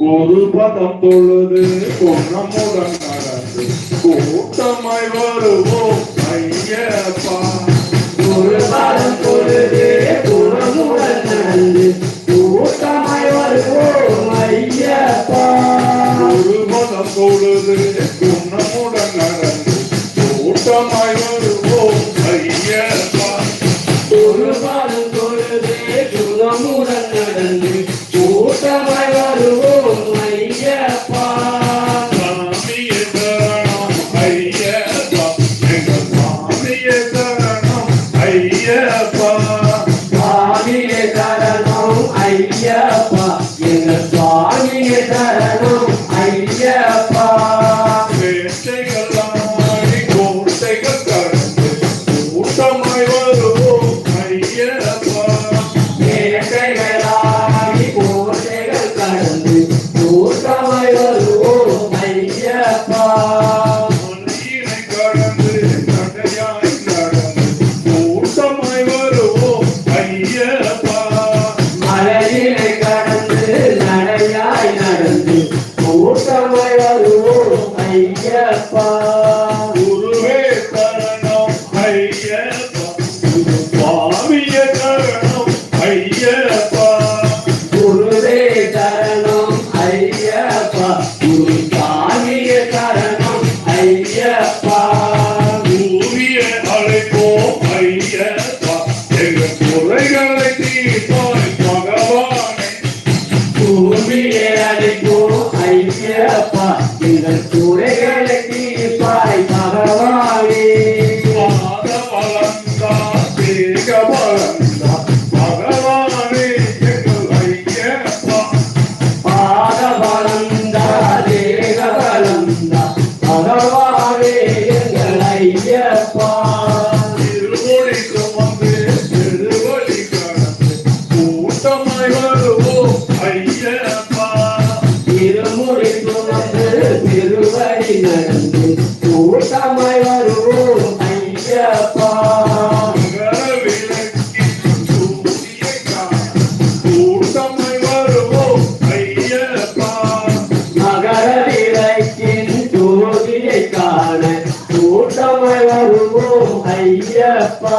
ஒரு பதம் பொழுது பொன்னமுடன் நடந்து கூட்டமாய் வருவோம் ஐயப்பா. yeah. ஐயப்பா. குருவே சரணம் ஐயப்பா. குரு சாமிய சரணம் ஐயப்பா. குருவிய அழைப்போம் ஐயப்பா. எங்க குறைகளை தீர்ப்பாய் பகவானே. குருவிய அழைப்போம் ஐயப்பா. எங்கள் குறைகளை தீர்ப்பாய் பகவானே. பாத பலந்தா தேக பலந்தா காண கூட்டமாய் வருவோம் ஐயப்பா.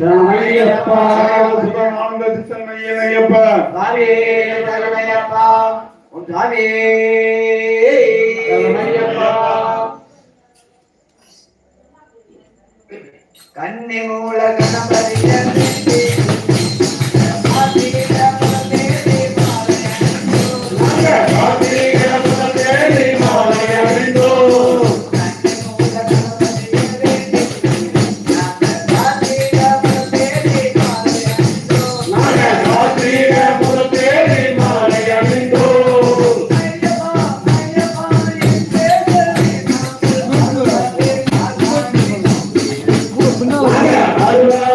ரமணியப்பா சுபமானந்த சித்தன்மையனையப்பா சாமியே ரமணியப்பா உன் சாமியே ரமணியப்பா கன்னி மூல கணபதியே Vai.